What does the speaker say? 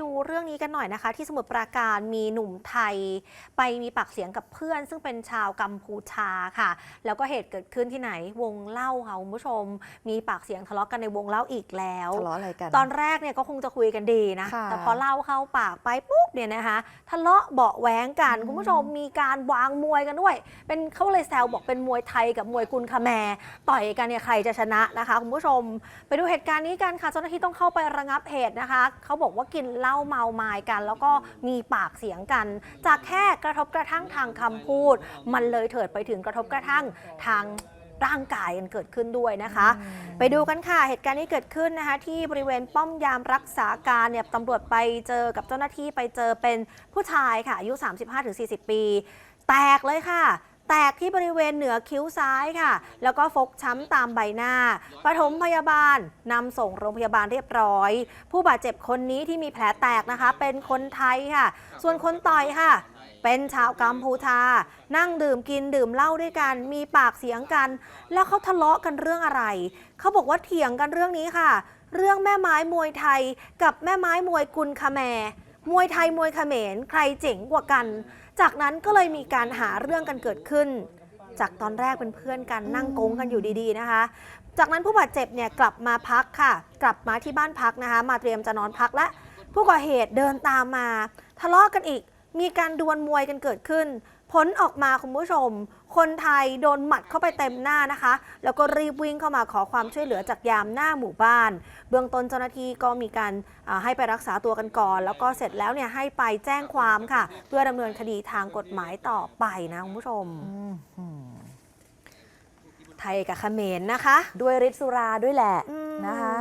ดูเรื่องนี้กันหน่อยนะคะ ที่สมุทรปราการมีหนุ่มไทย ไปมีปากเสียงกับเพื่อน ซึ่งเป็นชาวกัมพูชาค่ะ แล้วก็เหตุเกิดขึ้นที่ไหนวงเล่าค่ะคุณผู้ชม มีปากเสียงทะเลาะกันในวงเล่าอีกแล้วทะเลาะอะไรกันตอนแรกเนี่ยก็คงจะคุยกันดีนะค่ะแต่พอเล่าเข้าปากไปปุ๊บเนี่ยนะคะทะเลาะเบาะแว้งกันอืมคุณผู้ชมมีการวางมวยกันด้วย เป็นเขาเลยแซวบอกเป็นมวยไทยกับมวยกุนคาแมร์ต่อยกันเนี่ยใครจะชนะนะคะคุณผู้ชม ไปดูเหตุการณ์นี้กันค่ะเจ้าหน้าที่ต้องเข้าไประงับเหตุนะคะเขาบอกว่ากินเหล้าเมาไม้กัน แล้วก็มีปากเสียงกัน จากแค่กระทบกระทั่งทางคำพูด มันเลยเถิดไปถึงกระทบกระทั่งทางร่างกายกันเกิดขึ้นด้วยนะคะ ไปดูกันค่ะ เหตุการณ์นี้เกิดขึ้นนะคะ ที่บริเวณป้อมยามรักษาการเนี่ยตำรวจไปเจอกับเจ้าหน้าที่ไปเจอเป็นผู้ชายค่ะอายุ 35-40 ปี แตกเลยค่ะ แตกที่บริเวณเหนือคิ้วซ้ายค่ะ แล้วก็ฟกช้ำตามใบหน้า ปฐมพยาบาลนำส่งโรงพยาบาลเรียบร้อย ผู้บาดเจ็บคนนี้ที่มีแผลแตกนะคะ เป็นคนไทยค่ะ ส่วนคนต่อยค่ะเป็นชาวกัมพูชา นั่งดื่มกินดื่มเหล้าด้วยกัน มีปากเสียงกัน แล้วเขาทะเลาะกันเรื่องอะไร เขาบอกว่าเถียงกันเรื่องนี้ค่ะ เรื่องแม่ไม้มวยไทยกับแม่ไม้มวยกุนคาแมร์ มวยไทยมวยเขมรใครเจ๋งกว่ากัน จากนั้นก็เลยมีการหาเรื่องกันเกิดขึ้น จากตอนแรกเป็นเพื่อนกันนั่งโกงกันอยู่ดีๆนะคะ จากนั้นผู้บาดเจ็บเนี่ยกลับมาพักค่ะ กลับมาที่บ้านพักนะคะ มาเตรียมจะนอนพักและผู้ก่อเหตุเดินตามมา ทะเลาะกันอีก มีการดวลมวยกันเกิดขึ้น ผลออกมาคุณผู้ชม คนไทยโดนหมัดเข้าไปเต็มหน้านะคะ แล้วก็รีบวิ่งเข้ามาขอความช่วยเหลือจากยามหน้าหมู่บ้าน เบื้องต้นเจ้าหน้าที่ก็มีการอ่าให้ไปรักษาตัวกันก่อน แล้วก็เสร็จแล้วเนี่ยให้ไปแจ้งความค่ะ เพื่อดำเนินคดีทางกฎหมายต่อไปนะคุณผู้ชมอืมไทยกับเขมรนะคะ ด้วยฤทธิ์สุราด้วยแหละอืม นะคะ